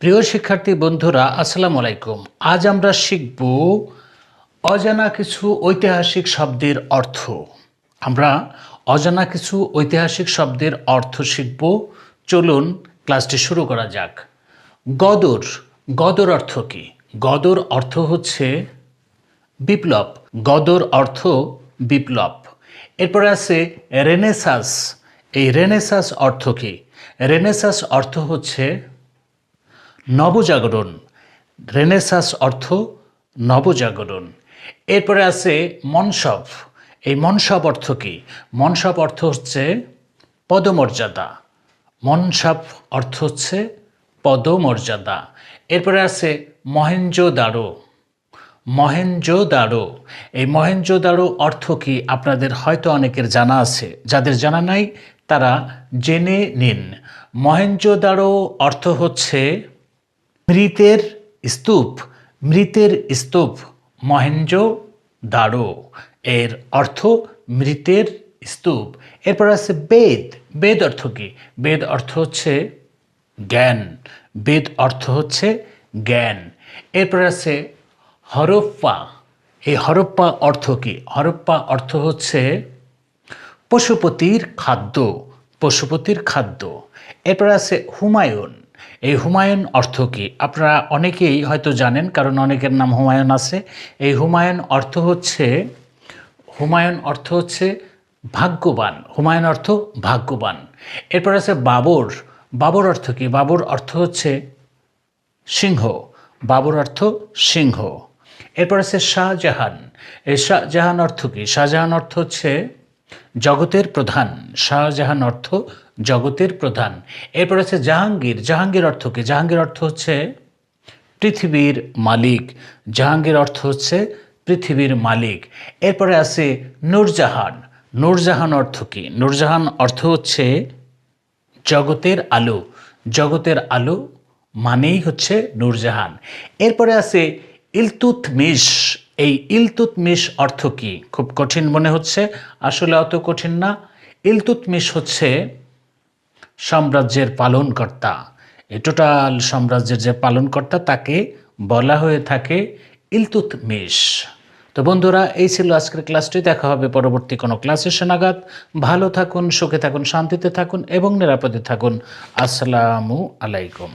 প্রিয় শিক্ষার্থী বন্ধুরা, আসসালামু আলাইকুম। আজ আমরা শিখব অজানা কিছু ঐতিহাসিক শব্দের অর্থ। আমরা অজানা কিছু ঐতিহাসিক শব্দের অর্থ শিখব। চলুন ক্লাসটি শুরু করা যাক। গদর। গদর অর্থ কী? গদর অর্থ হচ্ছে বিপ্লব। গদর অর্থ বিপ্লব। এরপরে আছে রেনেসাস। এই রেনেসাস অর্থ কী? রেনেসাস অর্থ হচ্ছে নবজাগরণ। রেনেসাস অর্থ নবজাগরণ। এরপরে আছে মনসব। এই মনসব অর্থ কী? মনসব অর্থ হচ্ছে পদমর্যাদা। মনসব অর্থ হচ্ছে পদমর্যাদা। এরপরে আছে মহেঞ্জোদারো। মহেঞ্জোদারো। এই মহেঞ্জোদারো অর্থ কি? আপনাদের হয়তো অনেকের জানা আছে। যাদের জানা নাই, তারা জেনে নিন। মহেঞ্জোদারো অর্থ হচ্ছে মৃতের স্তূপ মৃতের স্তূপ মহেঞ্জো দারো। এর অর্থ মৃতের স্তূপ। এরপর আছে বেদ। বেদ অর্থ কি? বেদ অর্থ হচ্ছে জ্ঞান। বেদ অর্থ হচ্ছে জ্ঞান। এরপর আছে হরপ্পা। এই হরপ্পা অর্থ কি? হরপ্পা অর্থ হচ্ছে পশুপতির খাদ্য। পশুপতির খাদ্য। এরপর আছে হুমায়ুন। এই হুমায়ুন অর্থ কি? আপনারা অনেকেই হয়তো জানেন, কারণ অনেকের নাম হুমায়ুন আছে। এই হুমায়ুন অর্থ হচ্ছে, হুমায়ুন অর্থ হচ্ছে ভাগ্যবান। হুমায়ুন অর্থ ভাগ্যবান। এরপর আছে বাবর। বাবর অর্থ কি? বাবর অর্থ হচ্ছে সিংহ। বাবর অর্থ সিংহ। এরপর আছে শাহজাহান। এই শাহজাহান অর্থ কি? শাহজাহান অর্থ হচ্ছে জগতের প্রধান, শাহজাহান অর্থ জগতের প্রধান। এরপর আছে জাহাঙ্গীর। জাহাঙ্গীর অর্থ কি? জাহাঙ্গীর অর্থ হচ্ছে পৃথিবীর মালিক। জাহাঙ্গীর অর্থ হচ্ছে পৃথিবীর মালিক। এরপরে আছে নূরজাহান। নূরজাহান অর্থ কি? নূরজাহান অর্থ হচ্ছে জগতের আলো। জগতের আলো মানেই হচ্ছে নূরজাহান। এরপরে আছে ইলতুতমিশ এই ইলতুতমিশ অর্থ কি? খুব কঠিন মনে হচ্ছে, আসলে অত কঠিন না। ইলতুতমিশ হচ্ছে সাম্রাজ্যের পালনকর্তা। এই টোটাল সাম্রাজ্যের যে পালনকর্তা, তাকে বলা হয়ে থাকে ইলতুতমিশ। তো বন্ধুরা, এই ছিল আজকের ক্লাসটি। দেখা হবে পরবর্তী কোনো ক্লাসের সেনাগাত ভালো থাকুন, সুখে থাকুন, শান্তিতে থাকুন এবং নিরাপদে থাকুন। আসসালামু আলাইকুম।